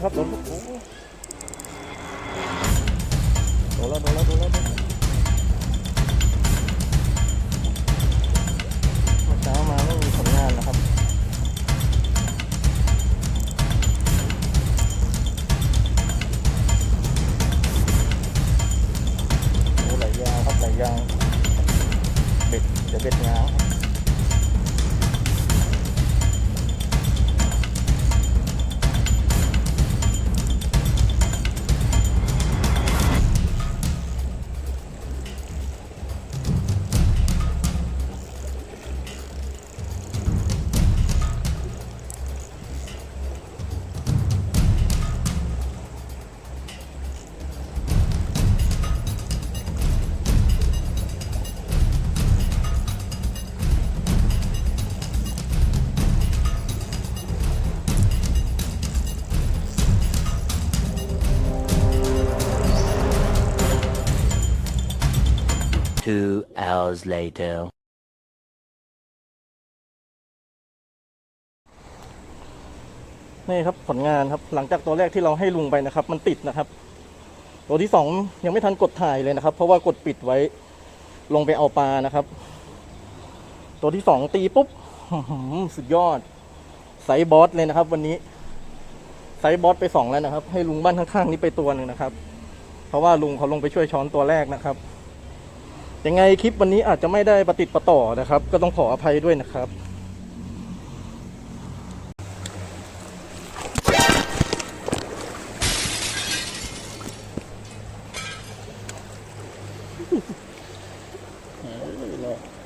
แล้วครับโดนโอ้โหโดนแล้วโดนแล้วโดนแล้วเมื่อเช้ามาไม่มีผลงานนะครับโอ้ไหลยาวครับไหลยาวเบ็ดเดี๋ยวเบ็ดงาครับ 2 hours later. นี่ครับผลงานครับหลังจากตัวแรกที่เราให้ลุงไปนะครับ มันติดนะครับ ตัวที่สองยังไม่ทันกดถ่ายเลยนะครับ เพราะว่ากดปิดไว้ลงไปเอาปลานะครับ ตัวที่สองตีปุ๊บสุดยอดไซส์บอสเลยนะครับ วันนี้ไซส์บอสไปสองแล้วนะครับ ให้ลุงบ้านข้างๆนี้ไปตัวหนึ่งนะครับ เพราะว่าลุงเขาลงไปช่วยช้อนตัวแรกนะครับ ยังไงคลิปวันนี้อาจจะไม่ได้ประติดประต่อนะครับ ก็ต้องขออภัยด้วยนะครับเออ